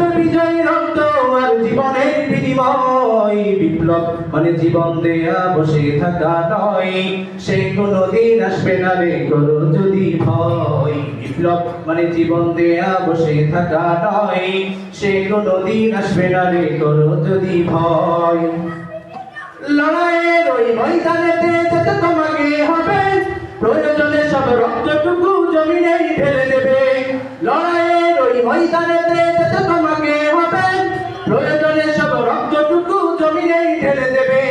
আসবে বিজয় রক্ত আর জীবনের মানে জীবন দেয়া, বসে থাকা নয়। সে কোনদিন আসবে না রে করো যদি বিপ্লব মানে জীবন দেয়া, বসে থাকা নয়। সে কোনদিন আসবে না রে করো যদি ভয়। লড়াইয়ের ওই ময়দানেতে যেতে তোমাকে হবে। প্রয়োজনে সব রক্তটুকু জমিনেই ঢেলে দেবে। লড়াইয়ের ওই ময়দানেতে যেতে ঢেলে দেবে।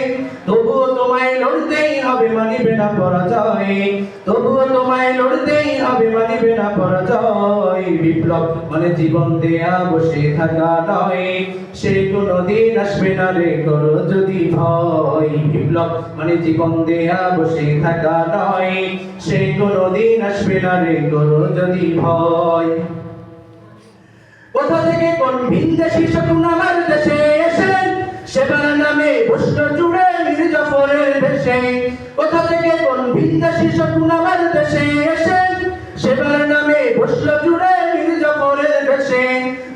তবুও তোমায় লড়তেই হবে মানিবে না পরাজয়। তবুও তোমায় লড়তেই হবে মানিবে না পরাজয়। বিপ্লব মানে জীবন দেয়া, বসে থাকা নয়। সে কোনদিন আসবে না রে করো যদি ভয়। বিপ্লব মানে জীবন দেয়া, বসে থাকা নয়। সে কোনদিন আসবে না রে করো যদি ভয়। কোথা থেকে কোন আমার দেশে নামে বস্ত্র জুড়ে মির্জাফরের দেশে কোথা থেকে কোন ভিনদেশি শকুন আমার দেশে?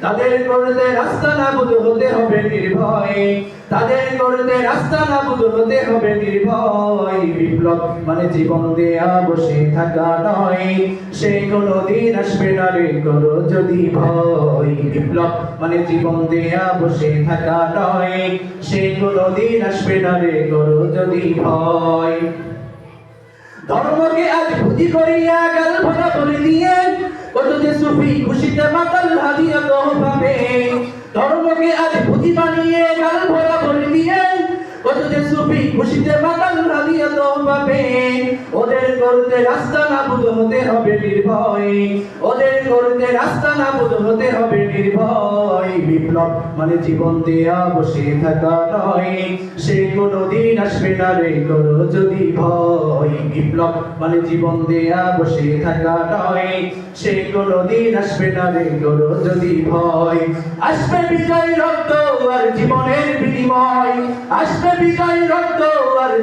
তাদের করতে রাস্তা নাবুদ হতে হবে নির্ভয়। তাদের করতে রাস্তা নাবুদ হতে হবে নির্ভয়। বিপ্লব মানে জীবন দেয়া, বসে থাকা নয়। সে কোনদিন আসবে না রে করো যদি ভয়। বিপ্লব মানে জীবন দেয়া, বসে থাকা নয়। সে কোনদিন আসবে না রে করো যদি ভয়। ধর্মকে আজ ভুজি করিয়া গাল ভরা বলে দিয়ে সুফি খুশিতে মাতাল হাদিয়া তো পাবে। ধর্মকে আজ ভুজি বানিয়ে গাল ভরা করে দিয়ে। কত যে সুফি খুশিতে মাতাল হাদিয়া তো পাবে ওদের করতে রাস্তা না বুধ হতে হবে নির্ভয়। ওদের করতে রাস্তা না বুধ হতে হবে নির্ভয়। বিপ্লব মানে জীবন দেয়া, বসে থাকা নয়। সে কোনদিন আসবে না রে করো যদি ভয়। বিপ্লব মানে জীবন দেয়া, বসে থাকা নয়। সে কোনদিন আসবে না রে করো যদি ভয়। আসবে বিজয় রক্ত আর জীবনের বিনিময়। আসবে বিজয় রক্ত আর